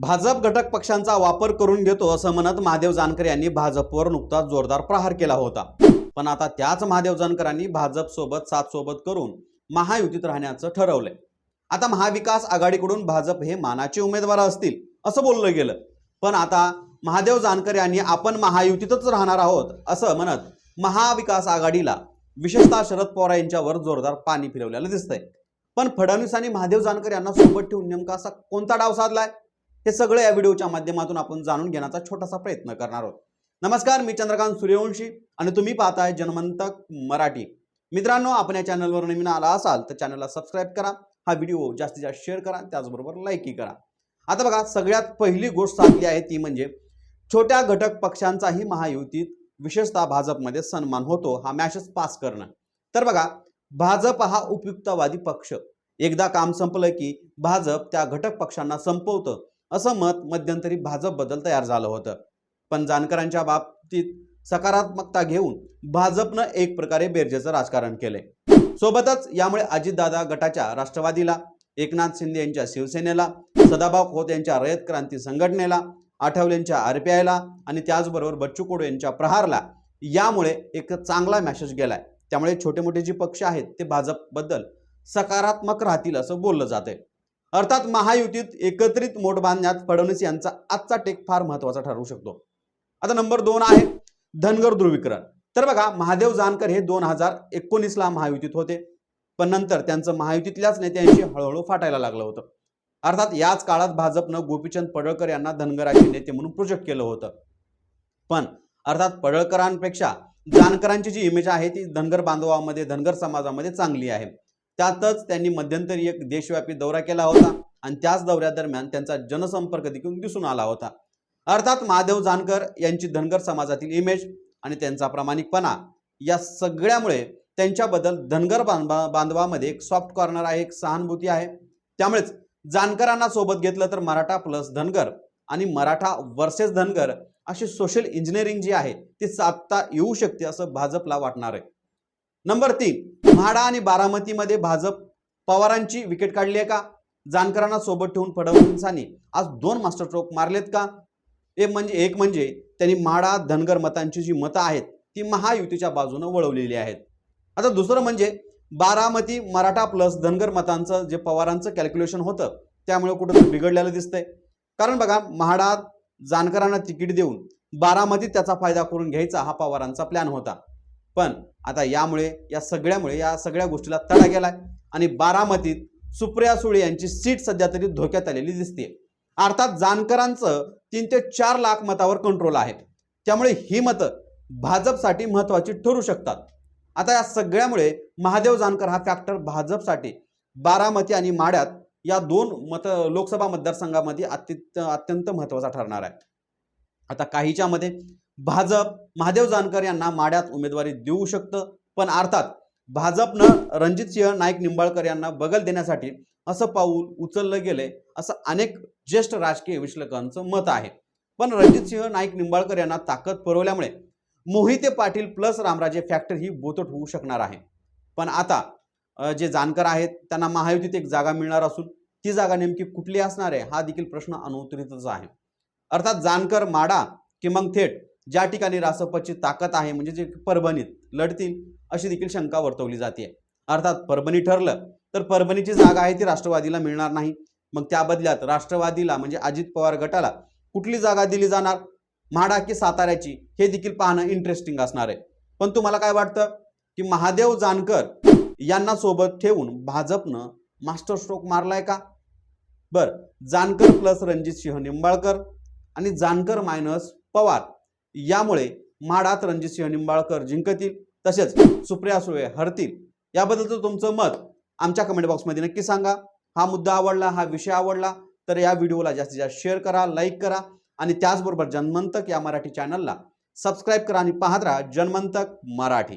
भाजप घटक पक्षांचा वापर करून घेतो असं म्हणत महादेव जानकर यांनी भाजपवर नुकताच जोरदार प्रहार केला होता. पण आता त्याच महादेव जानकरांनी भाजप सोबत साथ सोबत करून महायुतीत राहण्याचं ठरवलंय. आता महाविकास आघाडीकडून भाजप हे मानाचे उमेदवार असतील असं बोललं गेलं. पण आता महादेव जानकर यांनी आपण महायुतीतच राहणार आहोत असं म्हणत महाविकास आघाडीला विशेषतः शरद पवार यांच्यावर जोरदार पाणी फिरवलेलं दिसतंय. पण फडणवीस आणि महादेव जानकर यांना सोबत ठेवून नेमका असा कोणता डाव साधलाय? हे सगळं या व्हिडिओच्या माध्यमातून आपण जाणून घेण्याचा छोटासा प्रयत्न करणार आहोत. नमस्कार मी चंद्रकांत सूर्यवंशी आणि तुम्ही पाहताय जनमंतक मराठी. मित्रांनो आपण या चॅनलवर नवीन आला असाल तर चॅनलला सबस्क्राईब करा हा व्हिडिओ जास्तीत जास्त शेअर करा त्याचबरोबर लाईकही करा. आता बघा सगळ्यात पहिली गोष्ट साधली आहे ती म्हणजे छोट्या घटक पक्षांचाही महायुतीत विशेषतः भाजपमध्ये सन्मान होतो हा मॅसेज पास करणं. तर बघा भाजप हा उपयुक्तवादी पक्ष. एकदा काम संपलं की भाजप त्या घटक पक्षांना संपवतं. असं मत मध्यंतरी भाजपबद्दल तयार झालं होतं. पण जानकरांच्या बाबतीत सकारात्मकता घेऊन भाजपनं एक प्रकारे बेरजेचं राजकारण केले. सोबतच यामुळे अजितदादा गटाच्या राष्ट्रवादीला एकनाथ शिंदे यांच्या शिवसेनेला सदाभाऊ खोत यांच्या रयत क्रांती संघटनेला आठवलेंच्या आर पी आयला आणि त्याचबरोबर बच्चू कडू यांच्या प्रहारला यामुळे एक चांगला मेसेज गेलाय. त्यामुळे छोटे मोठे जे पक्ष आहेत ते भाजपबद्दल सकारात्मक राहतील असं बोललं जातंय. अर्थात महायुतीत एकत्रित मोठ बांधण्यात फडणवीस यांचा आजचा टेक फार महत्त्वाचा ठरू शकतो. आता नंबर दोन आहे धनगर ध्रुवीकरण. तर बघा महादेव जानकर हे दोन हजार एकोणीसला महायुतीत होते. पण नंतर त्यांचं महायुतीतल्याच नेत्यांशी हळूहळू फाटायला लागलं होतं. अर्थात याच काळात भाजपनं गोपीचंद पडळकर यांना धनगराचे नेते म्हणून प्रोजेक्ट केलं होतं. पण अर्थात पडळकरांपेक्षा जानकरांची जी इमेज आहे ती धनगर बांधवामध्ये धनगर समाजामध्ये चांगली आहे. त्यातच त्यांनी मध्यंतरी एक देशव्यापी दौरा केला होता आणि त्याच दौऱ्यादरम्यान त्यांचा जनसंपर्क देखील दिसून आला होता. अर्थात महादेव जानकर यांची धनगर समाजातील इमेज आणि त्यांचा प्रामाणिकपणा या सगळ्यामुळे त्यांच्याबद्दल धनगर बांधवा बांधवामध्ये एक सॉफ्ट कॉर्नर आहे एक सहानुभूती आहे. त्यामुळेच जानकरांना सोबत घेतलं तर मराठा प्लस धनगर आणि मराठा वर्सेस धनगर अशी सोशल इंजिनिअरिंग जी आहे ती साधता येऊ शकते असं भाजपला वाटणार आहे. नंबर तीन म्हाडा आणि बारामतीमध्ये भाजप पवारांची विकेट काढली आहे का? जानकरांना सोबत ठेवून फडणवीसांनी आज दोन मास्टर स्ट्रोक मारलेत का? एक म्हणजे एक म्हणजे त्यांनी म्हाडा धनगर मतांची जी मतं आहेत ती महायुतीच्या बाजूनं वळवलेली आहेत. आता दुसरं म्हणजे बारामती मराठा प्लस धनगर मतांचं जे पवारांचं कॅल्क्युलेशन होतं त्यामुळे कुठंतरी बिघडलेलं दिसतंय. कारण बघा म्हाडा जानकरांना तिकीट देऊन बारामतीत त्याचा फायदा करून घ्यायचा हा पवारांचा प्लॅन होता. पण आता यामुळे या सगळ्यामुळे या सगळ्या गोष्टीला तडा आहे आणि बारामतीत सुप्रिया सुळे यांची सीट सध्या तरी धोक्यात आलेली दिसते अर्थात जानकरांचं तीन ते चार लाख मतावर कंट्रोल आहे. त्यामुळे ही मतं भाजपसाठी महत्त्वाची ठरू शकतात. आता या सगळ्यामुळे महादेव जानकर हा फॅक्टर भाजपसाठी बारामती आणि माड्यात या दोन मत लोकसभा मतदारसंघामध्ये अत्यंत अत्यंत महत्त्वाचा ठरणार आहे. आता काहीच्यामध्ये भाजप महादेव जानकर यांना माड्यात उमेदवारी देऊ शकतं. पण अर्थात भाजपनं रणजितसिंह नाईक निंबाळकर यांना बगल देण्यासाठी असं पाऊल उचललं गेलंय असं अनेक ज्येष्ठ राजकीय विश्लेषकांचं मत आहे. पण रणजितसिंह नाईक निंबाळकर यांना ताकद पुरवल्यामुळे मोहिते पाटील प्लस रामराजे फॅक्टर ही बोतट होऊ शकणार आहे. पण आता जे जानकर आहेत त्यांना महायुतीत एक जागा मिळणार असून ती जागा नेमकी कुठली असणार आहे हा देखील प्रश्न अनुत्तरितच आहे. अर्थात जानकर माडा की मग थेट ज्या ठिकाणी रासपची ताकद आहे म्हणजे जे परभणीत लढतील अशी देखील शंका वर्तवली जाते. अर्थात परभणी ठरलं तर परभणीची जागा आहे ती राष्ट्रवादीला मिळणार नाही. मग त्या बदल्यात राष्ट्रवादीला म्हणजे अजित पवार गटाला कुठली जागा दिली जाणार? म्हाडा की साताऱ्याची? हे देखील पाहणं इंटरेस्टिंग असणार आहे. पण तुम्हाला काय वाटतं? की महादेव जानकर यांना सोबत ठेवून भाजपनं मास्टर स्ट्रोक मारलाय का? बर जानकर प्लस रणजित सिंह निंबाळकर आणि जानकर मायनस पवार. यामुळे माडात रणजित सिंह निंबाळकर जिंकतील तसेच सुप्रिया सुळे हरतील. याबद्दलचं तुमचं मत आमच्या कमेंट बॉक्समध्ये नक्की सांगा. हा मुद्दा आवडला हा विषय आवडला तर या व्हिडिओला जास्तीत जास्त शेअर करा लाईक करा आणि त्याचबरोबर जनमंतक या मराठी चॅनलला सबस्क्राईब करा आणि पाहत राहा जनमंतक मराठी.